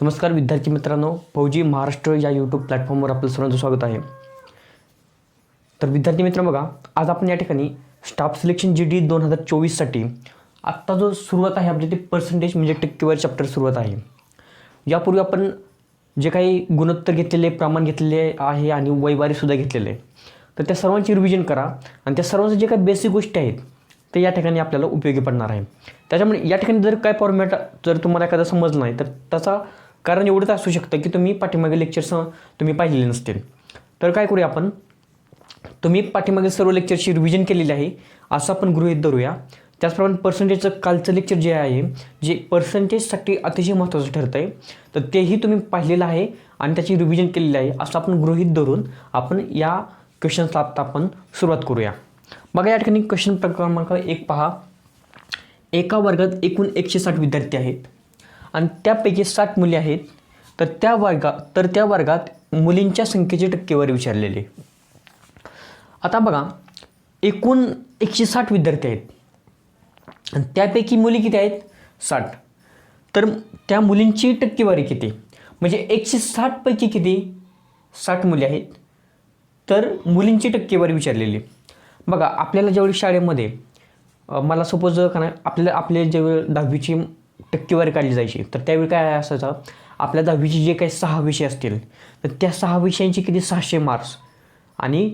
नमस्कार विद्यार्थी मित्रांनो फौजी महाराष्ट्र या यूट्यूब प्लॅटफॉर्मवर आपलं सर्वांचं स्वागत आहे. तर विद्यार्थी मित्र बघा आज आपण या ठिकाणी स्टाफ सिलेक्शन जी डी दोन हजार चोवीससाठी आत्ता जो सुरुवात आहे आपली ते पर्सेंटेज म्हणजे टक्केवारी चॅप्टर सुरुवात आहे. यापूर्वी आपण जे काही गुणोत्तर घेतलेले प्रमाण घेतलेले आहे आणि वैवारीसुद्धा घेतलेले आहे. तर त्या सर्वांची रिव्हिजन करा आणि त्या सर्वांचं जे काही बेसिक गोष्टी आहेत ते या ठिकाणी आपल्याला उपयोगी पडणार आहे. त्याच्यामुळे या ठिकाणी जर काय फॉर्मॅट जर तुम्हाला एखादा समजलं नाही तर त्याचा कारण एवढंच असू शकतं की तुम्ही पाठीमागे लेक्चर्स तुम्ही पाहिलेले नसतील तर काय करूया आपण? तुम्ही पाठीमागे सर्व लेक्चरची रिव्हिजन केलेली आहे. असं आपण गृहीत धरूया. त्याचप्रमाणे पर्सेंटेजचं कालचं लेक्चर जे आहे जे पर्सेंटेजसाठी अतिशय महत्त्वाचं ठरतं आहे तर तेही तुम्ही पाहिलेलं आहे आणि त्याची रिव्हिजन केलेली आहे असं आपण गृहीत धरून आपण या क्वेश्चन्सला आता आपण सुरुवात करूया. बघा या ठिकाणी क्वेश्चन क्रमांक एक पहा. एका वर्गात एकूण एकशे साठ विद्यार्थी आहेत. आणि त्यापैकी साठ मुली आहेत. तर त्या वर्गात तर त्या वर्गात मुलींच्या संख्येची टक्केवारी विचारलेली. आहे. आता बघा एकूण एकशे साठ विद्यार्थी आहेत. आणि त्यापैकी मुली किती आहेत? साठ. तर त्या मुलींची टक्केवारी किती? म्हणजे एकशे साठपैकी किती? साठ मुली आहेत. तर मुलींची टक्केवारी विचारलेली. बघा आपल्याला ज्यावेळी शाळेमध्ये मला सपोज का नाही आपल्याला आपल्या ज्यावेळी दहावीची टक्केवारी काढली जायची. तर त्यावेळी काय असायचं? आपल्या दहावीचे जे काही सहा विषय असतील तर त्या सहा विषयांची किती? सहाशे मार्क्स आणि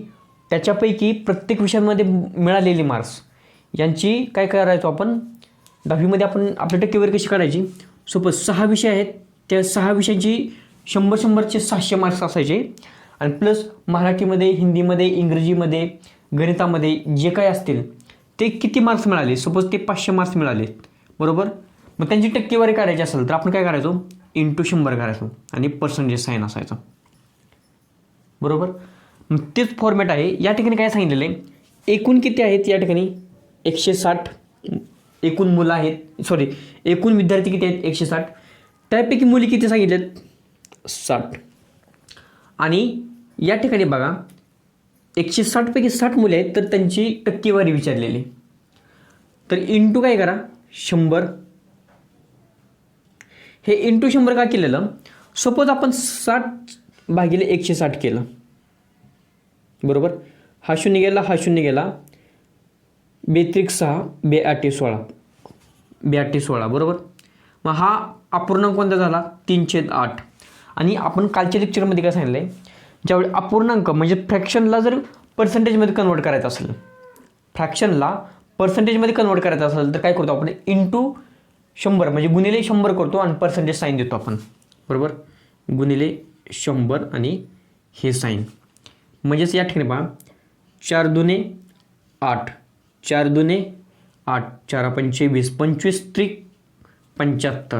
त्याच्यापैकी प्रत्येक विषयांमध्ये मिळालेली मार्क्स यांची काय करायचो आपण? दहावीमध्ये आपण आपली टक्केवारी कशी काढायची? सपोज सहा विषय आहेत त्या सहा विषयांची शंभर शंभरचे सहाशे मार्क्स असायचे. आणि प्लस मराठीमध्ये हिंदीमध्ये इंग्रजीमध्ये गणितामध्ये जे काय असतील ते किती मार्क्स मिळाले? सपोज ते पाचशे मार्क्स मिळाले बरोबर? मग त्यांची टक्केवारी काढायची असेल तर आपण काय करायचो? इंटू शंभर करायचो आणि पर्सेंटेज साईन असायचं. बरोबर? मग तेच फॉर्मॅट आहे. या ठिकाणी काय सांगितलेलं आहे? एकूण किती आहेत? या ठिकाणी एकशे साठ एकूण मुलं आहेत. सॉरी एकूण विद्यार्थी किती आहेत? एकशे साठ. त्यापैकी मुली किती सांगितलेत? साठ. आणि या ठिकाणी बघा एकशे साठपैकी साठ मुले आहेत तर त्यांची टक्केवारी विचारलेली. तर इंटू काय करा? शंभर. हे इंटू शंभर का केलेलं? सपोज आपण साठ भागिले एकशे साठ केलं. बरोबर? हा शून्य गेला हा शून्य गेला. बेत्रिक सहा बे आठे सोळा. बे आठे सोळा बरोबर? मग हा अपूर्णांक कोणता झाला? तीनशे आठ. आणि आपण कालच्या लेक्चरमध्ये काय सांगितलं आहे ज्यावेळी अपूर्णांक म्हणजे फ्रॅक्शनला जर पर्सेंटेजमध्ये कन्वर्ट करायचं असेल फ्रॅक्शनला पर्सेंटेजमध्ये कन्वर्ट करायचं असेल तर काय करतो आपण? इंटू शंभर म्हणजे गुणिले शंभर करतो आणि पर्सेंटेज साईन देतो आपण. बरोबर? गुणिले शंभर आणि हे साईन म्हणजेच या ठिकाणी पहा. चार दुने आठ. चार दुने आठ. चार पंचे वीस पंचवीस त्रिक पंच्याहत्तर.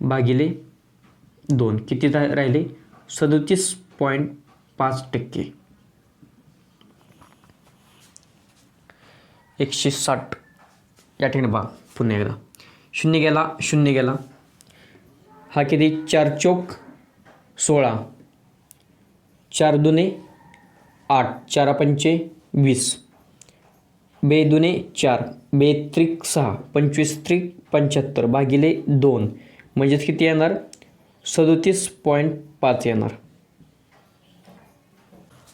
भागिले दोन. किती रा- राहिले? सदोतीस पॉईंट पाच टक्के. एकशे साठ. या ठिकाणी पहा. पुन्हा एकदा. शून्य गेला शून्य गेला. हा किती? चार चौक सोळा. चार दुने आठ. चार पंचे वीस. बे दुने चार. बे त्रिक सहा. पंचवीस त्रिक पंच्याहत्तर भागिले दोन. म्हणजेच किती येणार? सदोतीस पॉईंट पाच येणार.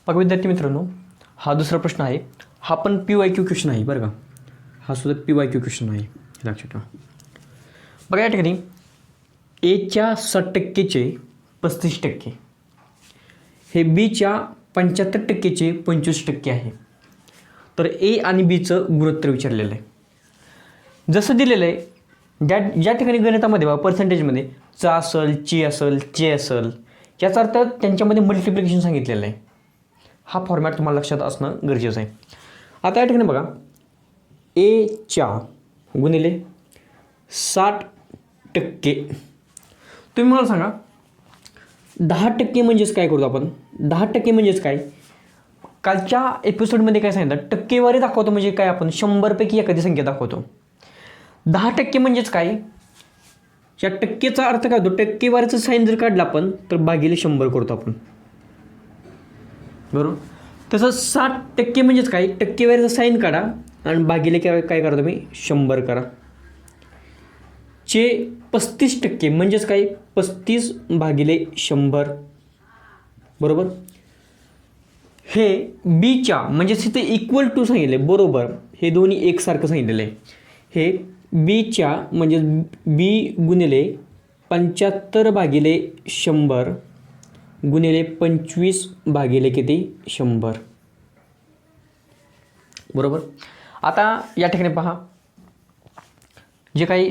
बघा विद्यार्थी मित्रांनो हा दुसरा प्रश्न आहे. हा पण पी वाय क्यू क्वेश्चन आहे बरं का? हा सुद्धा पी वाय क्यू क्वेश्चन आहे. लक्षात ठेवा. बघा या ठिकाणी एच्या साठ टक्केचे पस्तीस टक्के. हे बीच्या पंच्याहत्तर टक्केचे पंचवीस टक्के आहे. तर ए आणि बीचं गुणोत्तर विचारलेलं आहे. जसं दिलेलं आहे ज्या ज्या ठिकाणी गणितामध्ये बघा पर्सेंटेजमध्ये च असल ची असल चे असल याचा अर्थ त्यांच्यामध्ये मल्टिप्लिकेशन सांगितलेलं आहे. हा फॉर्मॅट तुम्हाला लक्षात असणं गरजेचं आहे. आता या ठिकाणी बघा एच्या गुणिले साठ टक्के. तुम्ही मला सांगा दहा टक्के म्हणजेच काय करतो आपण? दहा टक्के म्हणजेच काय? कालच्या एपिसोडमध्ये काय सांगितलं? टक्केवारी दाखवतो म्हणजे काय आपण? शंभरपैकी एखादी संख्या दाखवतो. दहा टक्के म्हणजेच काय? या टक्केचा अर्थ काय होतो? टक्केवारीचं साईन जर काढलं आपण तर भागीले शंभर करतो आपण. बरोबर? तसं साठ टक्के म्हणजेच काय? टक्केवारीचं साईन काढा. आणि भागिले काय काय करा तुम्ही? शंभर करा. चे पस्तीस टक्के म्हणजेच काय? पस्तीस भागिले शंभर. बरोबर? हे बीच्या म्हणजेच इथे इक्वल टू सांगितले बरोबर. हे दोन्ही एकसारखं सांगितलेलं. आहे हे बीच्या म्हणजे बी गुणिले पंच्याहत्तर भागिले शंभर गुणिले पंचवीस भागिले किती? शंभर. बरोबर? आता या ठिकाणी पहा. जे काही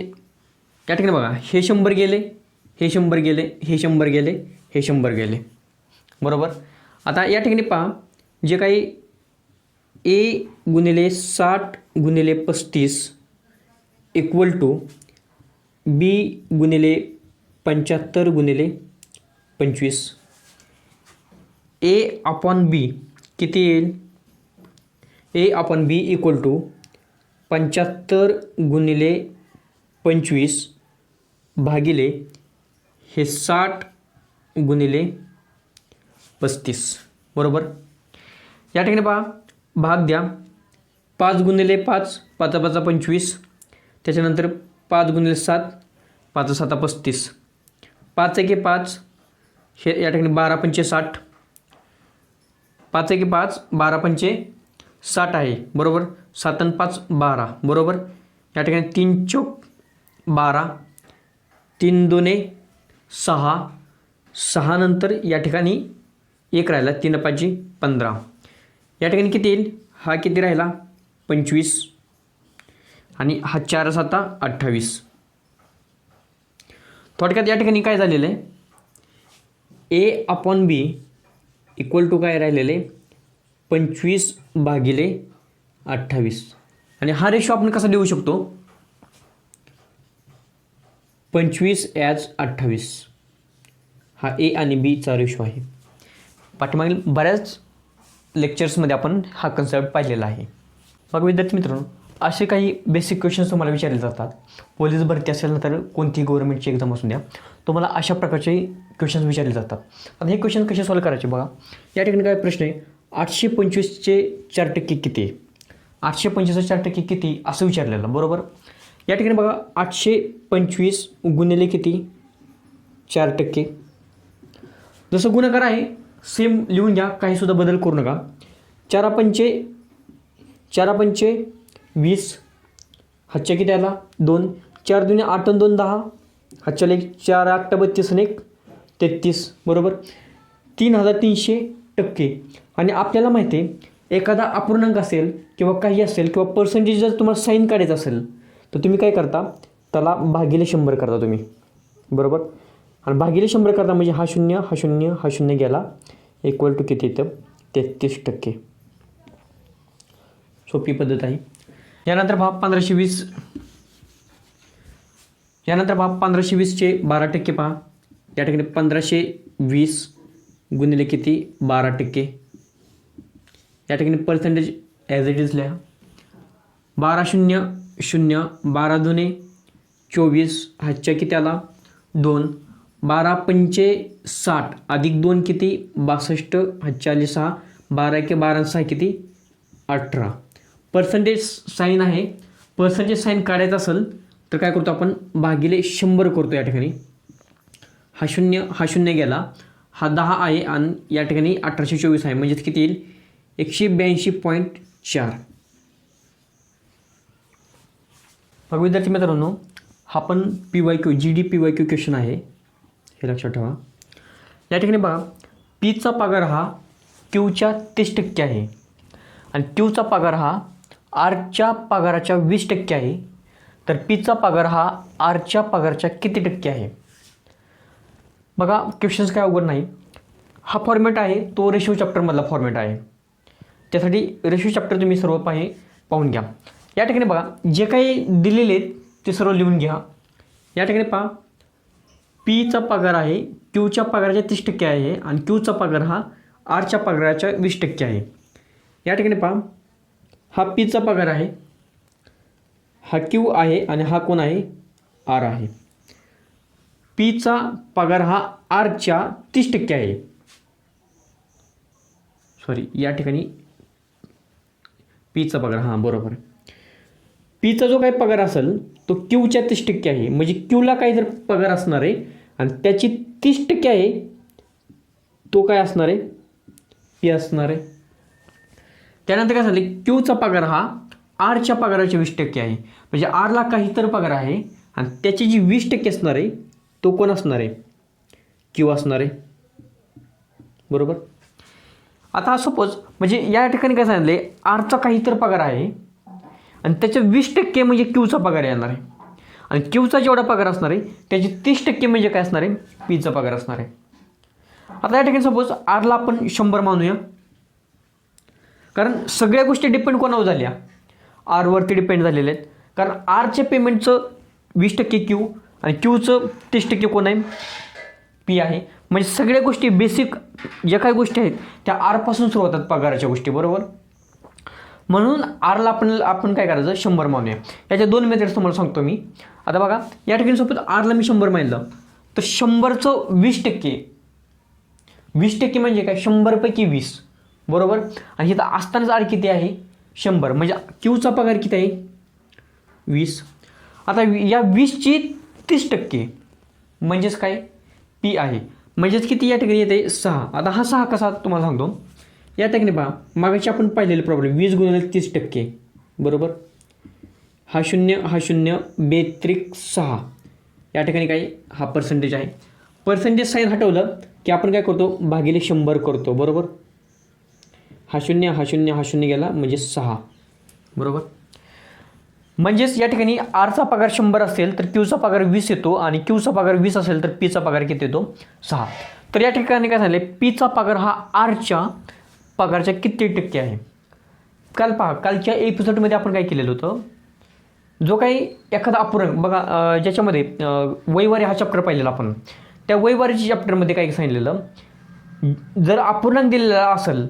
या ठिकाणी बघा हे शंभर गेले हे शंभर गेले हे शंभर गेले हे शंभर गेले. बरोबर? आता या ठिकाणी पहा जे काही ए गुणिले साठ गुणिले पस्तीस इक्वल टू बी गुणिले पंच्याहत्तर गुणिले पंचवीस. ए अपॉन बी किती येईल? A upon B equal to पंच्याहत्तर गुणिले पंचवीस भागिले हे साठ गुणिले पस्तीस. बरोबर? या ठिकाणी पहा भाग द्या. पाच गुणिले पाच पाच पाचा पंचवीस. त्याच्यानंतर पाच गुणिले सात पाच साता पस्तीस. पाच एके पाच हे या ठिकाणी बारा पंचे साठ. पाच एके पाच बारा पंचे साठ आहे बरोबर? सात आणि पाच बारा बरोबर? या ठिकाणी तीन चौक बारा तीन दोने सहा सहा नंतर या ठिकाणी एक राहिला तीन पाचशे पंधरा. या ठिकाणी किती येईल? हा किती राहिला? पंचवीस. आणि हा चार साता अठ्ठावीस. थोडक्यात या ठिकाणी काय झालेलं आहे? A upon B equal to काय राहिलेले पंचवीस भागिले अठ्ठावीस. आणि हा रेशो आपण कसा देऊ शकतो? पंचवीस ॲज अठ्ठावीस. हा ए आणि बीचा रेशो आहे. पाठीमागील बऱ्याच लेक्चर्समध्ये आपण हा कन्सेप्ट पाहिलेला आहे. मग विद्यार्थी मित्रांनो असे काही बेसिक क्वेश्चन्स तुम्हाला विचारले जातात. पोलीस भरती असेल ना तर कोणती गव्हर्नमेंटची एक्झाम असून द्या. तुम्हाला अशा प्रकारचे क्वेश्चन्स विचारले जातात. आता हे क्वेश्चन कसे सॉल्व करायचे बघा. या ठिकाणी काय प्रश्न आहे? आठशे पंचवीसचे चार टक्के किती? आहे आठशे पंचवीसचे चार टक्के किती? असं विचारलेलं बरोबर? या ठिकाणी बघा आठशे पंचवीस गुणिले किती? चार टक्के. जसं गुणाकार आहे सेम लिहून घ्या काहीसुद्धा बदल करू नका. चारा पंचे चारा पंचे वीस हच्च्या किती आला? दोन. चार दुने आठ आणि दोन दहा. हच्च्याला एक चार आठ बत्तीस आणि एक तेहतीस बरोबर? तीन हजार तीनशे टक्के. आणि आपल्याला माहिती आहे एखादा अपूर्णांक असेल किंवा काही असेल किंवा पर्सेंटेज जर तुम्हाला साईन काढायचं असेल तर तुम्ही काय करता? त्याला भागिले शंभर करता तुम्ही. बरोबर? आणि भागिले शंभर करता म्हणजे हा शून्य हा शून्य हा शून्य गेला इक्वल टू किती येतं? तेहतीस टक्के. सोपी पद्धत आहे. यानंतर भाग पंधराशे वीस. यानंतर भाग पंधराशे वीसचे बारा टक्के पहा. या ठिकाणी पंधराशे वीस गुणिले किती? बारा टक्के. या ठिकाणी पर्सेंटेज ॲज इट इज लिहा. बारा शून्य शून्य बारा दुने चोवीस हातच्या किती आला दोन. बारा पंचे साठ अधिक दोन किती? बासष्ट हातच्या सहा बारा एक बारा सहा किती? अठरा. पर्सेंटेज साईन आहे. पर्सेंटेज साईन काढायचं असेल तर काय करतो आपण? भागिले शंभर करतो या ठिकाणी. हा शून्य हा शून्य गेला. हा दहा आहे आणि या ठिकाणी अठराशे चोवीस आहे. म्हणजेच किती येईल? एकशे ब्याऐंशी पॉईंट चार. मग विद्यार्थी मित्रांनो हा पण P Y Q G D P Y Q question आहे. हे लक्षात ठेवा. या ठिकाणी बघा पीचा पगार हा क्यूच्या तीस टक्के आहे. आणि क्यूचा पगार हा आरच्या पगाराच्या वीस टक्के आहे. तर पीचा पगार हा आरच्या पगाराच्या किती टक्के आहे? बघा क्वेश्चन्स काय अवघड नाही. हा फॉर्मॅट आहे तो रेशिओ चॅप्टरमधला फॉर्मॅट आहे. त्यासाठी रेशिओ चॅप्टर तुम्ही सर्व पाहि पाहून घ्या. या ठिकाणी बघा जे काही दिलेले आहेत ते सर्व लिहून घ्या. या ठिकाणी पहा पीचा पगार आहे क्यूच्या पगाराच्या तीस टक्के आहे आणि क्यूचा पगार हा आरच्या पगाराच्या वीस टक्के आहे. या ठिकाणी पहा हा पीचा पगार आहे हा क्यू आहे आणि हा कोण आहे? आर आहे. पीचा पगार हा आरच्या तीस टक्के आहे. सॉरी या ठिकाणी पीचा पगार हां बरोबर. पीचा जो काही पगार असेल तो क्यूच्या तीस टक्के आहे. म्हणजे क्यूला काही जर पगार असणार आहे आणि त्याची तीस टक्के आहे तो काय असणार आहे? पी असणार आहे. त्यानंतर काय झालं क्यूचा पगार हा आरच्या पगाराच्या वीस टक्के आहे. म्हणजे आरला काहीतर पगार आहे आणि त्याची जी वीस टक्के असणार आहे तो कोण असणार आहे? क्यू असणार आहे? बरोबर? आता सपोज म्हणजे या ठिकाणी काय सांगितले आरचा काही तर पगार आहे. आणि त्याच्या वीस टक्के म्हणजे क्यूचा पगार येणार आहे. आणि क्यूचा जेवढा पगार असणार आहे त्याचे तीस टक्के म्हणजे काय असणार आहे? पीचा पगार असणार आहे. आता या ठिकाणी सपोज आरला आपण शंभर मानूया. कारण सगळ्या गोष्टी डिपेंड कोणावर झाल्या? आरवरती डिपेंड झालेल्या आहेत. कारण आरच्या पेमेंटचं वीस टक्के क्यू आणि क्यूचं तीस टक्के कोण आहे? पी आहे. म्हणजे सगळ्या गोष्टी बेसिक ज्या काही गोष्टी आहेत त्या आरपासून सुरू होतात पगाराच्या गोष्टी बरोबर? म्हणून आरला आपण आपण काय करायचं? शंभर मानूया. याच्या दोन मेथड्स तुम्हाला सांगतो मी. आता बघा या ठिकाणी सोबत आरला मी शंभर मानलं. तर शंभरचं वीस टक्के. वीस टक्के म्हणजे काय? शंभरपैकी वीस. बरोबर? आणि इथं असतानाच आर किती आहे? शंभर. म्हणजे क्यूचा पगार किती आहे? वीस. आता या वीसची तीस टक्के. म्हणजेच काय? पी आहे. म्हणजेच किती या ठिकाणी येते? सहा. आता हा सहा कसा तुम्हाला सांगतो. या ठिकाणी पहा. मागाशी आपण पाहिलेले प्रॉब्लेम वीस गुणिले तीस टक्के. बरोबर? हा शून्य हा शून्य बेत्रिक सहा. या ठिकाणी काय? हा पर्सेंटेज आहे. पर्सेंटेज साईन हटवलं की आपण काय करतो? भागिले शंभर करतो. बरोबर? हा शून्य हा शून्य हा शून्य गेला. म्हणजे सहा. बरोबर? म्हणजेच या ठिकाणी आरचा पगार शंभर असेल तर क्यूचा पगार वीस येतो आणि क्यूचा पगार वीस असेल तर पीचा पगार किती येतो? सहा. तर या ठिकाणी काय झालं पीचा पगार हा आरच्या पगारच्या किती टक्के आहे? काल पहा कालच्या एपिसोडमध्ये आपण काय केलेलं होतं? जो काही एखादा अपूर्णांक बघा ज्याच्यामध्ये वैवारी हा चॅप्टर पाहिलेला आपण. त्या वैवारीच्या चॅप्टरमध्ये काय सांगितलेलं? जर अपूर्णांक दिलेला असेल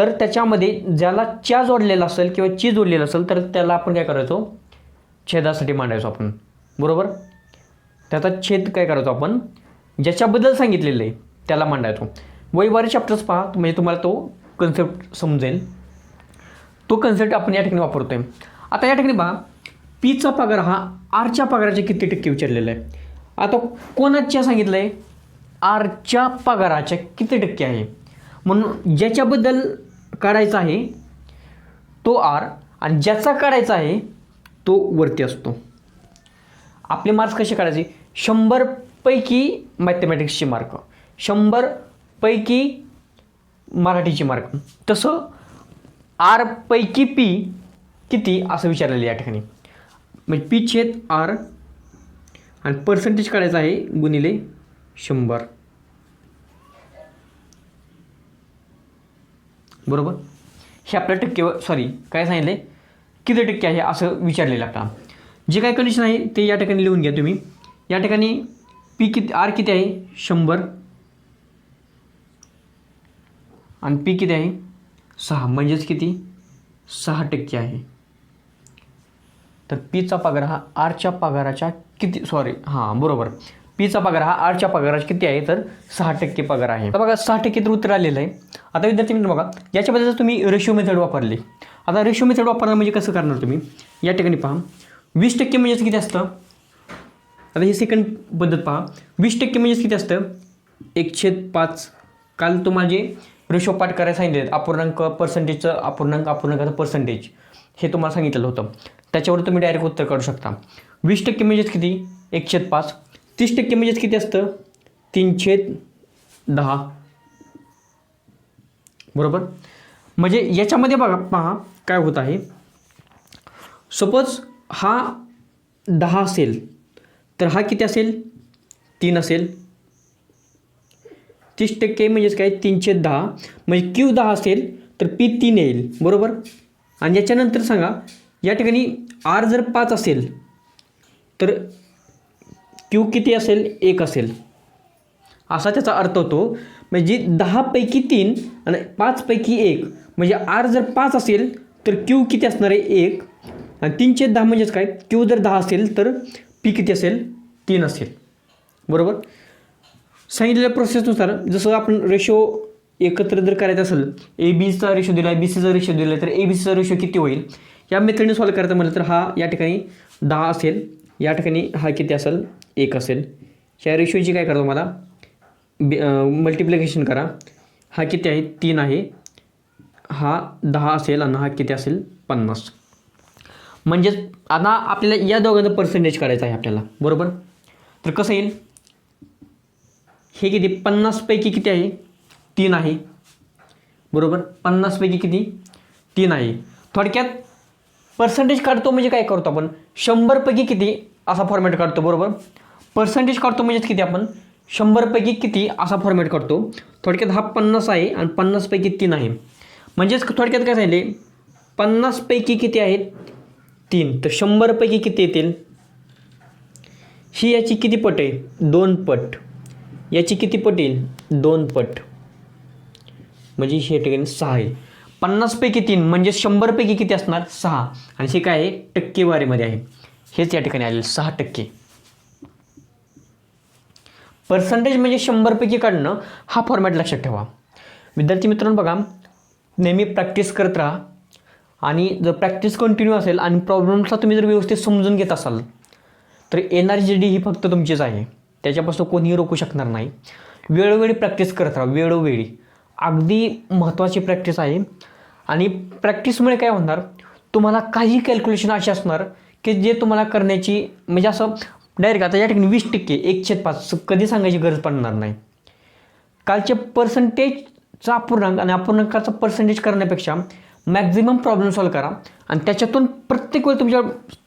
तर त्याच्यामध्ये ज्याला च्या जोडलेला असेल किंवा ची जोडलेलं असेल तर त्याला आपण काय करायचो? छेदासाठी मांडायचो आपण. बरोबर? त्याचा छेद काय करायचो आपण? ज्याच्याबद्दल सांगितलेलं आहे त्याला मांडायचो. वैवारी चॅप्टर्स पहा म्हणजे तुम्हाला तो कन्सेप्ट समजेल. तो कन्सेप्ट आपण या ठिकाणी वापरतो आहे आता या ठिकाणी पहा पीचा पगार हा आरच्या पगाराचे किती टक्के विचारलेला आहे? आता कोणाच्या सांगितलं आहे आरच्या पगाराच्या किती टक्के आहे? म्हणून ज्याच्याबद्दल काढायचा आहे तो आर आणि ज्याचा काढायचा आहे तो वरती असतो. आपले मार्क्स कसे काढायचे? शंभरपैकी मॅथमॅटिक्सचे मार्क शंभरपैकी मराठीचे मार्क तसं आरपैकी पी किती? असं विचारलेलं या ठिकाणी. म्हणजे पी छेद आर आणि पर्सेंटेज काढायचं आहे गुणिले शंभर. बरोबर? हे आपल्या टक्केवर सॉरी काय सांगितले किती टक्के आहे असं विचारलेलं आपला. जे काय कंडिशन आहे ते या ठिकाणी लिहून घ्या तुम्ही. या ठिकाणी पी किती आर किती आहे? शंभर. आणि पी किती आहे? सहा. म्हणजेच किती? सहा टक्के आहे. तर पीचा पगार हा आरच्या पगाराच्या किती सॉरी हां बरोबर. पीचा पगार हा आरच्या पगाराचा किती आहे? तर सहा टक्के पगार आहे. बघा सहा टक्के तर उत्तर आलेलं आहे. आता विद्यार्थी मित्र बघा याच्याबद्दल तुम्ही रेशो मेथड वापरली आता रेशो मेथड वापरणं म्हणजे कसं करणार तुम्ही? या ठिकाणी पहा. वीस टक्के म्हणजेच किती असतं? आता ही सेकंड पद्धत पहा. वीस टक्के म्हणजेच किती असतं? एक छेद पाच. काल तुम्हाला जे रेशो पाठ करायला सांगितले अपूर्णांक पर्सेंटेजचं अपूर्णांक अपूर्णांकाचं पर्सेंटेज हे तुम्हाला सांगितलेलं होतं. त्याच्यावर तुम्ही डायरेक्ट उत्तर काढू शकता. वीस टक्के म्हणजेच किती? एकशे पाच. तीस टक्के म्हणजेच किती असतं? तीनशे दहा. बरोबर? म्हणजे याच्यामध्ये बघा पहा काय होत आहे. सपोज हा दहा असेल तर हा किती असेल? तीन असेल. तीस टक्के म्हणजेच काय? तीनशे दहा. म्हणजे क्यू दहा असेल तर पी तीन येईल. बरोबर? आणि याच्यानंतर सांगा या ठिकाणी आर जर पाच असेल तर क्यू किती असेल? एक असेल. असा त्याचा अर्थ होतो म्हणजे दहापैकी तीन आणि पाचपैकी एक म्हणजे आर जर पाच असेल तर क्यू किती असणार आहे? एक. आणि तीनशे दहा म्हणजेच काय? क्यू जर दहा असेल तर पी किती असेल? तीन असेल. बरोबर? सांगितलेल्या प्रोसेसनुसार जसं आपण रेशो एकत्र जर करायचं असेल ए बीचा रेशो दिला बी सीचा रेशो दिला तर ए बी सीचा रेशो किती होईल? या मेथडने सॉल्व करायचं म्हटलं तर हा या ठिकाणी दहा असेल या ठिकाणी हा किती असेल? एक असेल. ह्या रेशोची काय करा तुम्हाला? मल्टिप्लिकेशन करा. हा किती आहे? तीन आहे. हा दहा असेल आणि हा किती असेल? पन्नास. म्हणजेच आता आपल्याला या दोघांचं पर्सेंटेज काढायचं आहे आपल्याला. बरोबर? तर कसं येईल? हे किती? पन्नासपैकी किती आहे? तीन आहे. बरोबर? पन्नासपैकी किती? तीन आहे. थोडक्यात पर्सेंटेज काढतो म्हणजे काय करतो आपण? शंभरपैकी किती? असा फॉर्मॅट काढतो. बरोबर? पर्सेंटेज काढतो म्हणजेच किती आपण? शंभरपैकी किती असा फॉर्मॅट काढतो. थोडक्यात हा पन्नास आहे आणि पन्नासपैकी तीन आहे. म्हणजेच थोडक्यात काय झाले पन्नासपैकी किती आहेत? तीन. तर शंभरपैकी किती येतील? ही याची किती पट आहे? दोन पट. याची किती पट येईल? दोन पट. म्हणजे हे ठिकाणी सहा आहे. पन्नासपैकी तीन म्हणजे शंभरपैकी किती असणार? सहा. आणि हे काय आहे? टक्केवारीमध्ये आहे. हेच या ठिकाणी आलेलं सहा टक्के. पर्सेंटेज म्हणजे शंभरपैकी काढणं हा फॉर्मॅट लक्षात ठेवा. विद्यार्थी मित्रांनो बघा नेहमी प्रॅक्टिस करत राहा. आणि जर प्रॅक्टिस कंटिन्यू असेल आणि प्रॉब्लेम्सला तुम्ही जर व्यवस्थित समजून घेत असाल तर येणारी जी डी ही फक्त तुमचीच आहे. त्याच्यापासून कोणीही रोखू शकणार नाही. वेळोवेळी प्रॅक्टिस करत राहा वेळोवेळी. अगदी महत्त्वाची प्रॅक्टिस आहे. आणि प्रॅक्टिसमुळे काय होणार? तुम्हाला काही कॅल्क्युलेशन अशी असणार की जे तुम्हाला करण्याची म्हणजे असं डायरेक्ट आता या ठिकाणी वीस टक्के एकशे पाच कधी सांगायची गरज पडणार नाही. कालचे पर्सेंटेजचा अपूर्णांक आणि अपूर्णांकाचा पर्सेंटेज करण्यापेक्षा मॅक्झिमम प्रॉब्लेम सॉल्व करा. आणि त्याच्यातून प्रत्येक वेळी तुमच्या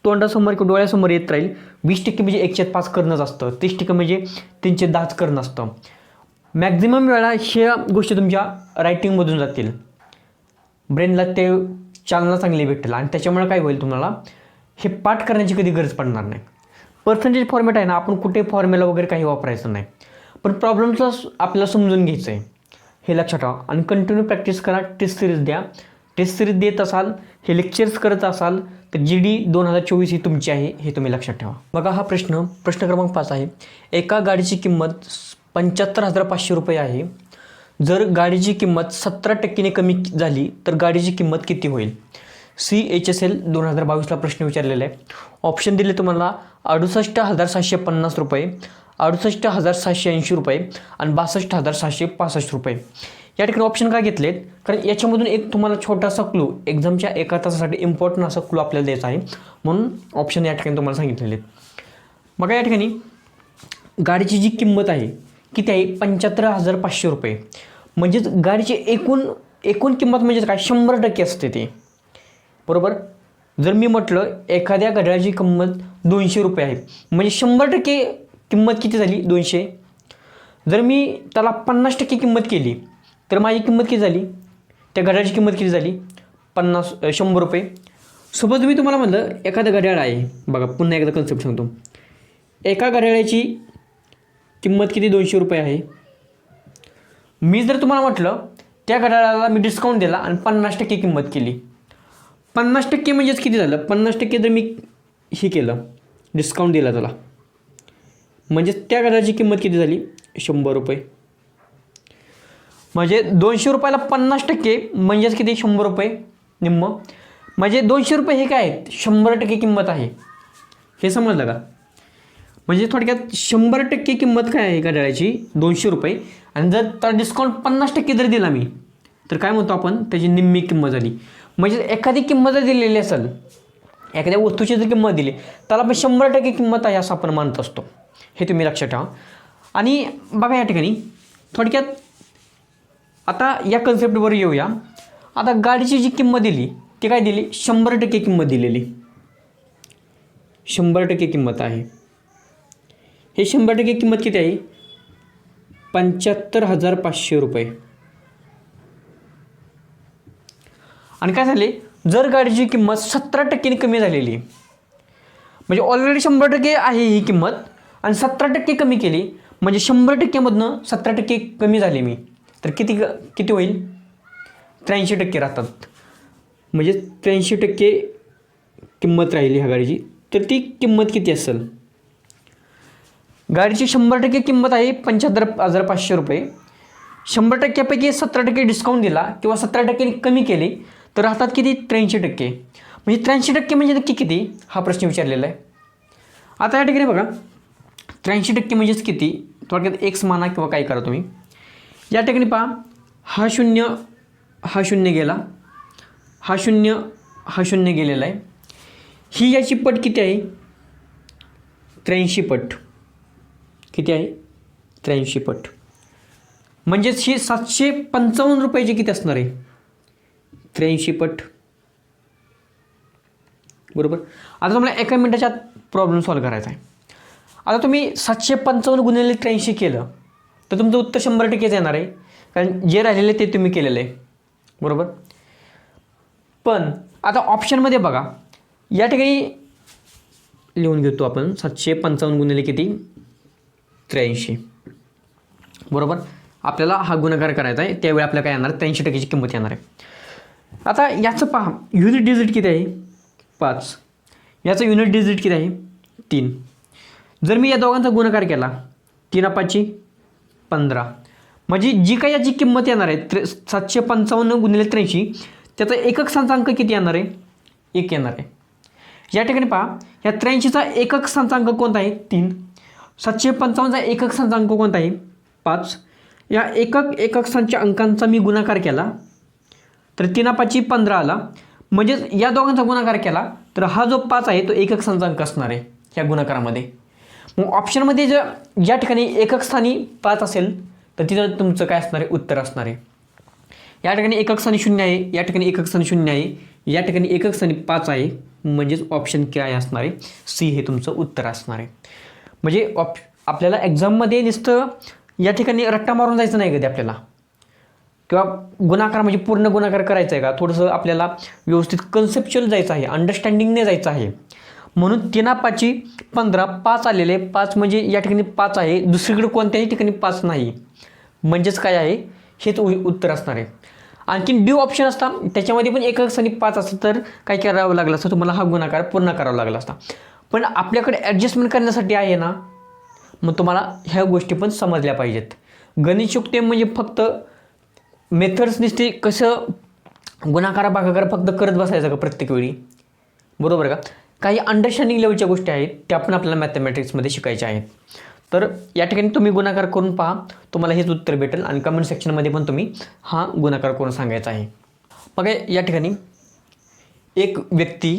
तोंडासमोर किंवा डोळ्यासमोर येत राहील वीस टक्के म्हणजे एकशे पाच करणंच असतं तीस टक्के म्हणजे तीनशे दहाच करणं असतं. मॅक्झिमम वेळा ह्या गोष्टी तुमच्या रायटिंगमधून जातील. ब्रेनला ते चालना चांगली भेटेल आणि त्याच्यामुळे काय होईल तुम्हाला? हे पाठ करण्याची कधी गरज पडणार नाही. पर्सेंटेज फॉर्मॅट आहे ना आपण कुठे फॉर्म्युला वगैरे काही वापरायचं नाही. पण प्रॉब्लेमचं आपल्याला समजून घ्यायचं आहे हे लक्षात ठेवा. आणि कंटिन्यू प्रॅक्टिस करा टेस्ट सिरीज द्या. टेस्ट सिरीज देत असाल हे लेक्चर्स करत असाल तर जी डी दोन हजार चोवीस ही तुमची आहे हे तुम्ही लक्षात ठेवा. बघा हा प्रश्न प्रश्न क्रमांक पाच आहे. एका गाडीची किंमत पंच्याहत्तर हजार पाचशे रुपये आहे. जर गाडीची किंमत सतरा टक्केने कमी झाली तर गाडीची किंमत किती होईल? सी एच एस एल दोन हजार बावीसला प्रश्न विचारलेला आहे. ऑप्शन दिले तुम्हाला अडुसष्ट हजार सातशे पन्नास रुपये अडुसष्ट हजार सातशे ऐंशी रुपये आणि बासष्ट हजार सहाशे पासष्ट रुपये. या ठिकाणी ऑप्शन का घेतलेत? कारण याच्यामधून एक तुम्हाला छोटासा क्लू एक्झामच्या एका तासासाठी इम्पॉर्टंट असा क्लू आपल्याला द्यायचा आहे. म्हणून ऑप्शन या ठिकाणी तुम्हाला सांगितलेले आहेत. मग या ठिकाणी गाडीची जी किंमत आहे किती आहे? पंच्याहत्तर हजार पाचशे रुपये. म्हणजेच गाडीची एकूण एकूण किंमत म्हणजेच काय? शंभर टक्के असते ती. बरोबर? जर मी म्हटलं एखाद्या घड्याळाची किंमत दोनशे रुपये आहे. म्हणजे शंभर टक्के किंमत किती झाली? दोनशे. जर मी त्याला पन्नास टक्के किंमत केली तर माझी किंमत किती झाली? त्या घड्याळाची किंमत किती झाली? पन्नास शंभर रुपये. सोबत मी तुम्हाला म्हणलं एखादं घड्याळ आहे. बघा पुन्हा एकदा कन्सेप्ट सांगतो. एका घड्याळाची किंमत किती? दोनशे रुपये आहे. मी जर तुम्हाला म्हटलं त्या घड्याळाला मी डिस्काउंट दिला आणि पन्नास टक्के किंमत केली. पन्नास टक्के म्हणजेच किती झालं? पन्नास टक्के जर मी हे केलं डिस्काउंट दिला त्याला म्हणजेच त्या घड्याळाची किंमत किती झाली? शंभर रुपये. म्हणजे दोनशे रुपयाला पन्नास टक्के म्हणजेच किती? शंभर रुपये. निम्म. म्हणजे दोनशे रुपये हे काय आहेत? शंभर टक्के किंमत आहे. हे समजलं का? म्हणजे थोडक्यात शंभर टक्के किंमत काय आहे घड्याळाची? दोनशे रुपये. आणि जर त्याला डिस्काउंट पन्नास टक्के जर दिला मी तर काय म्हणतो आपण? त्याची निम्मी किंमत झाली. म्हणजे एखादी किंमत जर दिलेली असेल एखाद्या वस्तूची जर किंमत दिली त्याला आपण शंभर टक्के किंमत आहे असं आपण मानत असतो. हे तुम्ही लक्षात ठेवा. आणि बघा या ठिकाणी थोडक्यात आता या कन्सेप्टवर येऊया. आता गाडीची जी किंमत दिली ती काय दिली? शंभर टक्के किंमत दिलेली. शंभर टक्के किंमत आहे. हे शंभर टक्के किंमत किती आहे? पंच्याहत्तर हजार पाचशे रुपये. आणि काय झाले? जर गाडीची किंमत सतरा टक्क्यांनी कमी झालेली म्हणजे ऑलरेडी शंभर टक्के आहे ही किंमत आणि सतरा टक्के कमी केली म्हणजे शंभर टक्क्यामधनं सतरा टक्के कमी झाले मी तर किती किती होईल? त्र्याऐंशी टक्के राहतात. म्हणजे त्र्याऐंशी टक्के किंमत राहिली ह्या गाडीची तर ती किंमत किती असेल? गाडीची शंभर टक्के किंमत आहे पंच्याहत्तर हजार पाचशे रुपये. शंभर टक्क्यापैकी सतरा टक्के डिस्काउंट दिला किंवा सतरा टक्के कमी केले तर राहतात किती? त्र्याऐंशी टक्के. म्हणजे त्र्याऐंशी टक्के म्हणजे नक्की किती? हा प्रश्न विचारलेला आहे. आता या ठिकाणी बघा. त्र्याऐंशी टक्के म्हणजेच किती? थोडक्यात एक्स माना किंवा काय करा तुम्ही. या ठिकाणी पहा. हा शून्य हा शून्य गेला. हा शून्य हा शून्य गेलेला आहे. ही याची पट किती आहे? त्र्याऐंशी पट. किती आहे? त्र्याऐंशी पट. म्हणजेच ही सातशे पंचावन्न रुपयाची किती असणार आहे? त्र्याऐंशी पट. बरोबर? आता तुम्हाला एका मिनटाच्या आत प्रॉब्लेम सॉल्व करायचा आहे. आता तुम्ही सातशे पंचावन्न गुणिले त्र्याऐंशी केलं तर तुमचं उत्तर शंभर टक्केच येणार आहे. कारण जे राहिलेलं आहे ते तुम्ही केलेलं आहे. बरोबर? पण आता ऑप्शनमध्ये बघा. या ठिकाणी लिहून घेतो आपण सातशे पंचावन्न गुणिले किती? त्र्याऐंशी. बरोबर? आपल्याला हा गुणाकार करायचा आहे. त्यावेळी आपल्याला काय येणार? त्र्याऐंशी टक्क्याची किंमत येणार आहे. आता याचं पहा युनिट डिजिट किती आहे? पाच. याचं युनिट डिजिट किती आहे? तीन. जर मी या दोघांचा गुणाकार केला तीन पाचची पंधरा. म्हणजे जी काही याची किंमत येणार आहे त्रे सातशे पंचावन्न गुणिले त्र्याऐंशी त्याचा एकक संचांक किती येणार आहे? एक येणार आहे. या ठिकाणी पहा या त्र्याऐंशीचा एकक संचांक कोणता आहे? तीन. सातशे पंचावन्नचा एकक संचांक कोणता आहे? पाच. या एकक एकक संच अंकांचा मी गुणाकार केला तर तीन पाचची पंधरा आला. म्हणजेच या दोघांचा गुणाकार केला तर हा जो पाच आहे तो एकक संचांक असणार आहे या गुणाकारामध्ये. मग ऑप्शनमध्ये जर ज्या ठिकाणी एकक स्थानी पाच असेल तर तिथं तुमचं काय असणार आहे? उत्तर असणार आहे. या ठिकाणी एकक स्थानी शून्य आहे या ठिकाणी एकक स्थानी शून्य आहे या ठिकाणी एकक स्थानी पाच आहे म्हणजेच ऑप्शन काय असणार आहे. सी हे तुमचं उत्तर असणार आहे. म्हणजे ऑप आपल्याला एक्झाममध्ये नुसतं या ठिकाणी रट्टा मारून जायचं नाही कधी आपल्याला. किंवा गुणाकार म्हणजे पूर्ण गुणाकार करायचा आहे का? थोडंसं आपल्याला व्यवस्थित कन्सेप्च्युअल जायचं आहे अंडरस्टँडिंगने जायचं आहे. म्हणून तिना पाचची पंधरा पाच आलेले पाच म्हणजे या ठिकाणी पाच आहे दुसरीकडे कोणत्याही ठिकाणी पाच नाही. म्हणजेच काय आहे? हेच उ उत्तर असणार आहे. आणखीन ड्यू ऑप्शन असता त्याच्यामध्ये पण एक स्थानी पाच असतं तर काय करावं लागलं असतं? तुम्हाला हा गुणाकार पूर्ण करावा लागला असता. पण आपल्याकडे ॲडजस्टमेंट करण्यासाठी आहे ना मग तुम्हाला ह्या गोष्टी पण समजल्या पाहिजेत. गणितयुक्ते म्हणजे फक्त मेथड्स नुसते कसं गुणाकार भागाकार फक्त करत बसायचं का प्रत्येक वेळी? बरोबर का? काही अंडरस्टँडिंग लेवलच्या गोष्टी आहेत त्या पण आपल्याला मॅथमॅटिक्समध्ये शिकायच्या आहेत. तर या ठिकाणी तुम्ही गुणाकार करून पहा तुम्हाला हेच उत्तर भेटेल आणि कमेंट सेक्शनमध्ये पण तुम्ही हा गुणाकार करून सांगायचा आहे. बघा या ठिकाणी एक व्यक्ती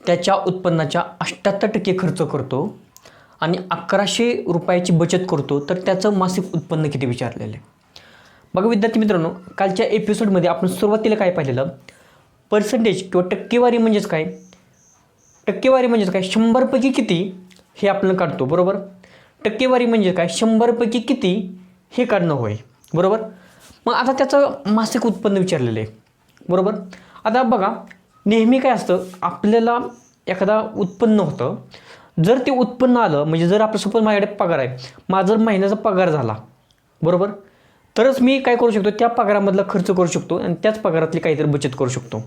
त्याच्या उत्पन्नाच्या अठ्ठ्याहत्तर टक्के खर्च करतो आणि अकराशे रुपयाची बचत करतो तर त्याचं मासिक उत्पन्न किती विचारलेलं आहे? बघा विद्यार्थी मित्रांनो कालच्या एपिसोडमध्ये आपण सुरुवातीला काय पाहिलेलं? पर्सेंटेज किंवा टक्केवारी म्हणजेच काय? टक्केवारी म्हणजेच काय? शंभरपैकी किती हे आपण काढतो बरोबर? टक्केवारी म्हणजे काय? शंभरपैकी किती हे काढणं होय बरोबर? मग आता त्याचं मासिक उत्पन्न विचारलेलं आहे बरोबर? आता बघा नेहमी काय असतं? आपल्याला एखादा उत्पन्न होतं. जर ते उत्पन्न आलं म्हणजे जर आपलं सपोज माझ्याकडे पगार आहे माझा महिन्याचा पगार झाला बरोबर? तरच मी काय करू शकतो? त्या पगारामधला खर्च करू शकतो आणि त्याच पगारातली काहीतरी बचत करू शकतो.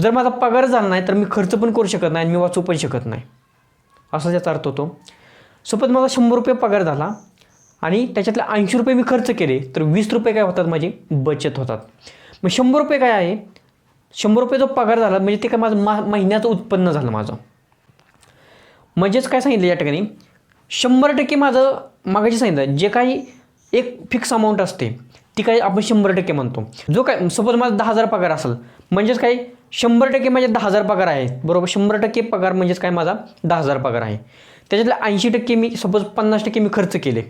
जर माझा पगार झाला नाही तर मी खर्च पण करू शकत नाही आणि मी वाचू पण शकत नाही. असा त्याचा अर्थ होतो. सपोज माझा शंभर रुपये पगार झाला आणि त्याच्यातले ऐंशी रुपये मी खर्च केले तर वीस रुपये काय होतात? माझी बचत होतात. मग शंभर रुपये काय आहे? शंभर रुपये जो पगार झाला म्हणजे ते काय माझं मा महिन्याचं उत्पन्न झालं माझं. म्हणजेच काय सांगितलं या ठिकाणी? शंभर टक्के माझं मागाशी सांगितलं जे काही एक फिक्स अमाऊंट असते. ती काही आपण शंभर टक्के म्हणतो. जो काय सपोज माझा दहा हजार पगार असेल म्हणजेच काय शंभर टक्के माझे दहा हजार पगार आहे बरोबर शंभर टक्के पगार म्हणजेच काय माझा दहा हजार पगार आहे. त्याच्यातले ऐंशी टक्के मी सपोज पन्नास टक्के मी खर्च केले.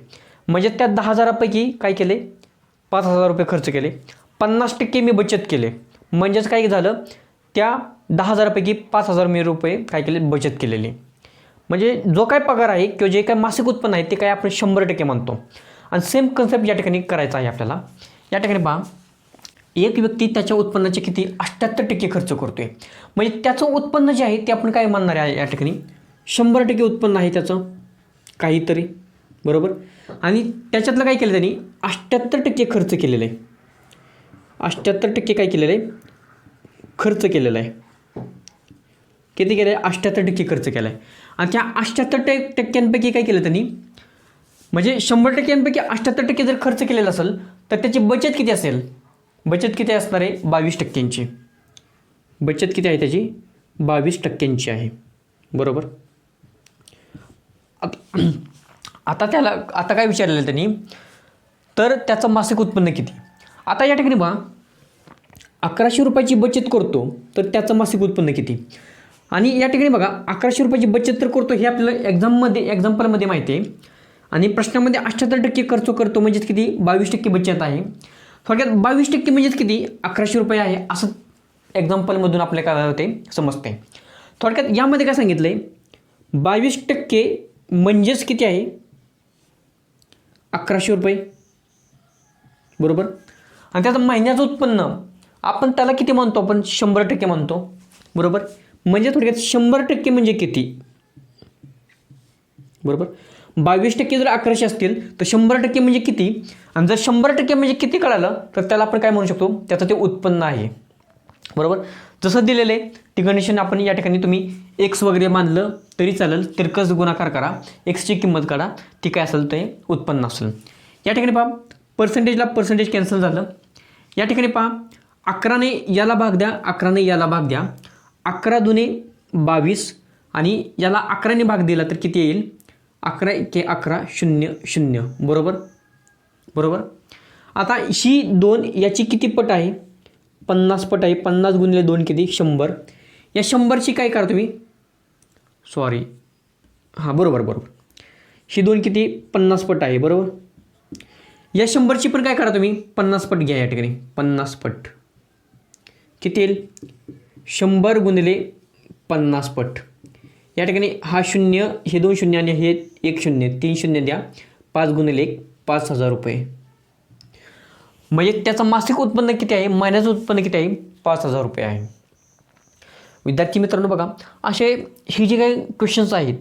म्हणजे त्या दहा हजारापैकी काय केले? पाच हजार रुपये खर्च केले. पन्नास टक्के मी बचत केले. म्हणजेच काय झालं? त्या दहा हजारापैकी पाच हजार मी रुपये काय केले? बचत केलेली. म्हणजे जो काय पगार आहे किंवा जे काय मासिक उत्पन्न आहे ते काय आपण शंभर टक्के मानतो आणि सेम कन्सेप्ट या ठिकाणी करायचा आहे आपल्याला. या ठिकाणी पहा एक व्यक्ती त्याच्या उत्पन्नाचे किती? अठ्ठ्याहत्तर टक्के खर्च करतो आहे म्हणजे त्याचं उत्पन्न जे आहे ते आपण काय मानणार आहे या ठिकाणी? शंभर टक्के उत्पन्न आहे त्याचं. काहीतरी. बरोबर? आणि त्याच्यातलं काय केलं त्यांनी? अठ्ठ्याहत्तर टक्के खर्च केलेलं आहे. अठ्ठ्याहत्तर टक्के काय केलेलं आहे? खर्च केलेला आहे. किती केलं आहे अठ्ठ्याहत्तर टक्के खर्च केला आहे आणि त्या अठ्ठ्याहत्तर टक्क्यांपैकी काय केलं त्यांनी? म्हणजे शंभर टक्क्यांपैकी अठ्ठ्याहत्तर टक्के जर खर्च केलेला असेल तर त्याची बचत किती असेल? बचत किती असणार आहे? बावीस टक्क्यांची. बचत किती आहे त्याची? बावीस टक्क्यांची आहे. बरोबर? आता त्याला आता काय विचारलेलं त्यांनी? तर त्याचं मासिक उत्पन्न किती? आता या ठिकाणी बघा. अकराशे रुपयाची बचत करतो तर त्याचं मासिक उत्पन्न किती? आणि या ठिकाणी बघा अकराशे रुपयाची बचत तर करतो हे आपल्याला एक्झाममध्ये एक्झाम्पलमध्ये माहिती आहे. आणि प्रश्नामध्ये अठ्ठ्याहत्तर टक्के खर्च करतो म्हणजेच किती? बावीस टक्के बचत आहे. थोडक्यात बावीस टक्के म्हणजेच किती? अकराशे रुपये आहे असं एक्झाम्पलमधून आपल्याला काय होते समजते थोडक्यात यामध्ये काय सांगितलं आहे बावीस टक्के म्हणजेच किती आहे? अकराशे रुपये. बरोबर? आणि त्याचं महिन्याचं उत्पन्न आपण त्याला किती मानतो आपण शंभर टक्के म्हणतो. बरोबर? म्हणजे थोडक्यात शंभर टक्के म्हणजे किती? बरोबर? बावीस टक्के जर अकराशे असतील तर शंभर टक्के म्हणजे किती? आणि जर शंभर टक्के म्हणजे किती कळालं तर त्याला आपण काय म्हणू शकतो? त्याचं ते उत्पन्न आहे. बरोबर? जसं दिलेलं आहे ती कंडिशन आपण या ठिकाणी तुम्ही एक्स वगैरे मानलं तरी चालेल. तिरकस गुणाकार करा. एक्सची किंमत काढा. ती काय असेल ते उत्पन्न असेल. या ठिकाणी पहा पर्सेंटेजला पर्सेंटेज कॅन्सल झालं. या ठिकाणी पहा अकराने याला भाग द्या अकराने याला भाग द्या. अकरा दुने बावीस आणि याला अकराने भाग दिला तर किती येईल? अकरा एके अकरा शून्य शून्य. बरोबर? बरोबर? आता ही दोन याची किती पट आहे? पन्नास पट आहे. पन्नास गुणिले दोन किती? शंभर. या शंभरची काय करा तुम्ही? सॉरी हां बरोबर बरोबर. ही दोन किती? पन्नास पट आहे बरोबर? या शंभरची पण काय करा तुम्ही? पन्नास पट घ्या या ठिकाणी. पन्नास पट. किती येईल? शंभर गुणिले पन्नास पट. या ठिकाणी हा शून्य हे दोन शून्य आणि हे एक शून्य तीन शून्य द्या. पाच गुणिले एक पाच हजार रुपये. म्हणजे त्याचं मासिक उत्पन्न किती आहे? महिन्याचं उत्पन्न किती आहे? पाच हजार रुपये आहे. विद्यार्थी मित्रांनो बघा असे हे जे काही क्वेश्चन्स आहेत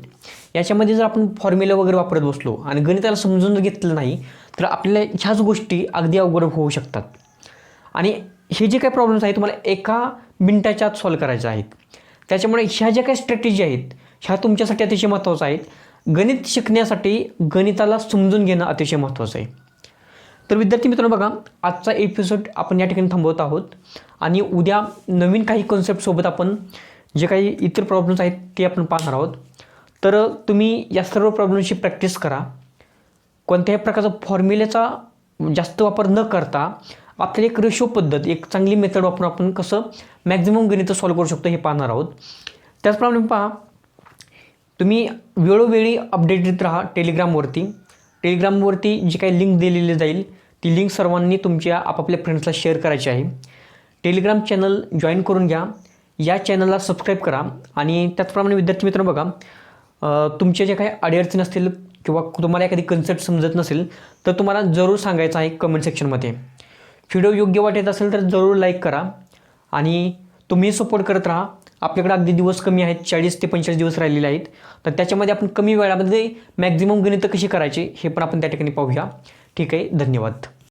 याच्यामध्ये जर आपण फॉर्म्युला वगैरे वापरत बसलो आणि गणिताला समजून जर घेतलं नाही तर आपल्याला ह्याच गोष्टी अगदी अवघड होऊ शकतात. आणि हे जे काही प्रॉब्लेम्स आहेत तुम्हाला एका मिनटाच्या आत सॉल्व्ह करायचे आहेत. त्याच्यामुळे ह्या ज्या काही स्ट्रॅटेजी आहेत ह्या तुमच्यासाठी अतिशय महत्त्वाचं आहेत गणित शिकण्यासाठी गणिताला समजून घेणं अतिशय महत्त्वाचं आहे. तर विद्यार्थी मित्रांनो बघा आजचा एपिसोड आपण या ठिकाणी थांबवत आहोत. आणि उद्या नवीन काही कॉन्सेप्टसोबत आपण जे काही इतर प्रॉब्लेम्स आहेत ते आपण पाहणार आहोत. तर तुम्ही या सर्व प्रॉब्लेम्सची प्रॅक्टिस करा. कोणत्याही प्रकारचा फॉर्म्युलेचा जास्त वापर न करता आपल्याला एक रेशो पद्धत एक चांगली मेथड वापरून आपण कसं मॅक्झिमम गणितं सॉल्व्ह करू शकतो हे पाहणार आहोत. त्याचप्रमाणे पहा तुम्ही वेळोवेळी अपडेटेड राहा टेलिग्रामवरती टेलिग्रामवरती जी काही लिंक दिलेली जाईल ती लिंक सर्वांनी तुमच्या आपापल्या फ्रेंड्सला शेअर करायची आहे. टेलिग्राम चॅनल जॉईन करून घ्या. या चॅनलला सबस्क्राईब करा आणि त्याचप्रमाणे विद्यार्थी मित्र बघा तुमच्या ज्या काही अडीअडचणी असतील किंवा तुम्हाला एखादी कन्सेप्ट समजत नसेल तर तुम्हाला जरूर सांगायचं आहे कमेंट सेक्शनमध्ये व्हिडिओ योग्य वाटत असेल तर जरूर लाईक करा आणि तुम्ही सपोर्ट करत राहा. आपल्याकडे अगदी दिवस कमी आहेत चाळीस ते पंचेचाळीस दिवस राहिलेले आहेत. तर त्याच्यामध्ये आपण कमी वेळामध्ये मॅक्झिमम गणितं कशी करायची हे पण आपण त्या ठिकाणी पाहूया. ठीक आहे धन्यवाद.